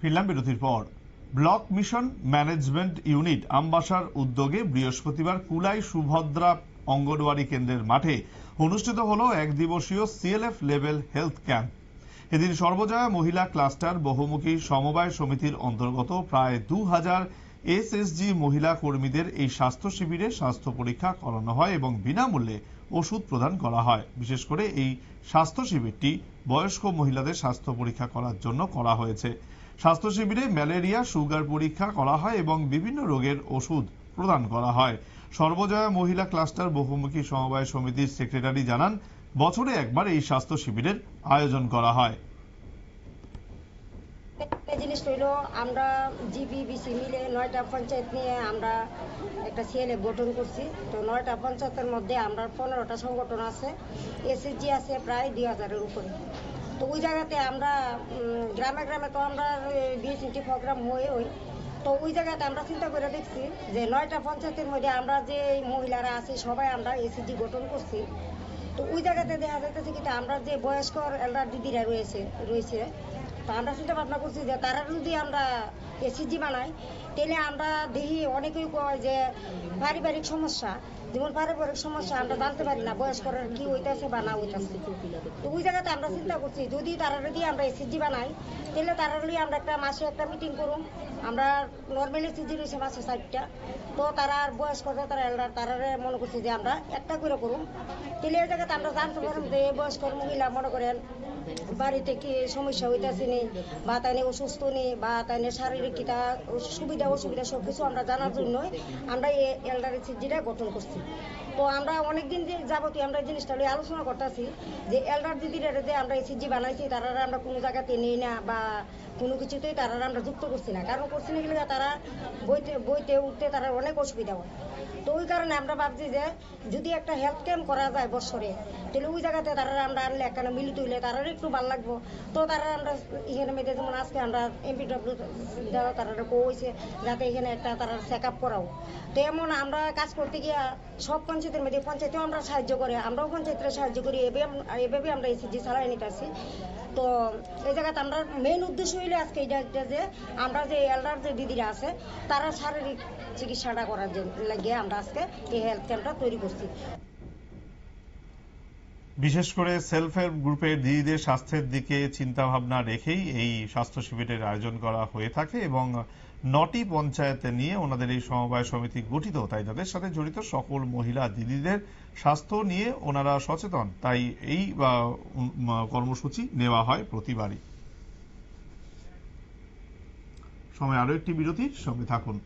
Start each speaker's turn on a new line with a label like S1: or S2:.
S1: ফিরলাম বিরতির পর। ব্লক মিশন ম্যানেজমেন্ট ইউনিট আমবাসার উদ্যোগে বৃহস্পতিবার কুলাই সুভদ্রা অঙ্গনওয়াড়ি কেন্দ্রের মাঠে অনুষ্ঠিত হলো এক দিবসীয় সিএলএফ লেভেল হেলথ ক্যাম্প। এদিন সর্বজয়া মহিলা ক্লাস্টার বহুমুখী সমবায় সমিতির অন্তর্গত প্রায় দু হাজার এসএসজি মহিলা কর্মীদের এই স্বাস্থ্য শিবিরে স্বাস্থ্য পরীক্ষা করানো হয় এবং বিনামূল্যে ওষুধ প্রদান করা হয়। বিশেষ করে এই স্বাস্থ্য শিবিরটি বয়স্ক মহিলাদের স্বাস্থ্য পরীক্ষা করার জন্য করা হয়েছে। স্বাস্থ্য শিবিরে ম্যালেরিয়া, সুগার পরীক্ষা করা হয় এবং বিভিন্ন রোগের ওষুধ প্রদান করা হয়। সর্বজয়া মহিলা ক্লাস্টার বহুমুখী সমবায় সমিতির সেক্রেটারি জানান, বছরে একবার এই স্বাস্থ্য শিবিরের আয়োজন করা হয়।
S2: জিনিস হইল আমরা জিবিবিসি মিলে নয়টা পঞ্চায়েত নিয়ে আমরা একটা সিএলএফ গঠন করছি। তো নয়টা পঞ্চায়েতের মধ্যে আমরা পনেরোটা সংগঠন আছে, এসএসজি আছে প্রায় দুই হাজারের উপরে। তো ওই জায়গাতে আমরা গ্রামে গ্রামে তো আমরা বিএসএনটি প্রোগ্রাম হয়ে ওই। তো ওই জায়গাতে আমরা চিন্তা করে দেখছি যে নয়টা পঞ্চায়েতের মধ্যে আমরা যে মহিলারা আছি, সবাই আমরা এসএসজি গঠন করছি। তো ওই জায়গাতে দেখা যাইতেছে কিন্তু আমরা যে বয়স্ক এল্ডার দিদিরা রয়েছে রয়েছে আমরা চিন্তা ভাবনা করছি যে তারা যদি আমরা এসিজি বানাই, তাহলে আমরা দেখি অনেকেই কয় যে পারিবারিক সমস্যা, যেমন পারিবারিক সমস্যা আমরা জানতে পারি না, বয়স্করা কি হইতেছে বা না হইতেছে। তো ওই জায়গাতে আমরা চিন্তা করছি, যদি তারা যদি আমরা এসিজি বানাই, তাহলে তারা লিয়ে আমরা একটা মাসে একটা মিটিং করুম আমরা নর্মালি এসিজি রয়েছে মাসে ষাটটা তো তারা আর বয়স্করা, তারা এল্ডার তারা মনে করছি যে আমরা একটা করে করুম তাহলে এই জায়গাতে আমরা জানতে পারলাম যে বয়স্ক মহিলা মনে করেন বাড়িতে কি সমস্যা হইতেছে নি, বা তাইনে অসুস্থ নেই বা তাইনে শারীরিক কিটা সুবিধা অসুবিধা সবকিছু আমরা জানার জন্য আমরা এই এল্ডার সিজিটা গঠন করছি। তো আমরা অনেকদিন যে যাবতীয় আমরা জিনিসটা নিয়ে আলোচনা করতেছি যে এল্ডার দিদিরা যে আমরা এই সিজি বানাইছি, তারা আমরা কোনো জায়গাতে নেই না বা কোনো কিছুতেই তারা আমরা যুক্ত করছি না। কারণ করছি না গেলে তারা বইতে বইতে উঠতে তারা অনেক অসুবিধা হয়। তো ওই কারণে আমরা ভাবছি যে যদি একটা হেলথ ক্যাম্প করা যায় বছরে তাহলে ওই জায়গাতে তারা আমরা আনলে একখানে মিলিত হইলে তারার একটু ভালো লাগবো। তো তারা আমরা এখানে মেয়েদের যেমন আজকে আমরা এমপিডব্লিউ দেওয়া তারা কইছে, যাতে এখানে একটা তারা চেক আপ করাও। তো এমন আমরা কাজ করতে গিয়ে সব পঞ্চায়েতের মধ্যে পঞ্চায়েতেও আমরা সাহায্য করে, আমরাও পঞ্চায়েতের সাহায্য করি এভাবে এভাবে আমরা এসিজি চালাই নিতেছি তো এই জায়গাতে আমরা মেন উদ্দেশ্য হইলে আজকে এটা যে আমরা যে এলডার যে দিদিরা আছে, তারা শারীরিক চিকিৎসাটা করার জন্য লাগিয়ে আমরা আজকে এই হেলথ ক্যাম্পটা তৈরি করছি।
S1: বিশেষ করে সেলফ হেল্প গ্রুপের দিদিদের স্বাস্থ্যের দিকে চিন্তা ভাবনা রেখেই এই স্বাস্থ্য শিবিরের আয়োজন করা হয়ে থাকে এবং নটি পঞ্চায়েতে নিয়ে ওনাদের এই সমবায় সমিতি গঠিত। তাই তাদের সাথে জড়িত সকল মহিলা দিদিদের স্বাস্থ্য নিয়ে ওনারা সচেতন। তাই এই কর্মসূচি নেওয়া হয় প্রতিবারই। সময় আরও একটি বিরতির সঙ্গে থাকুন।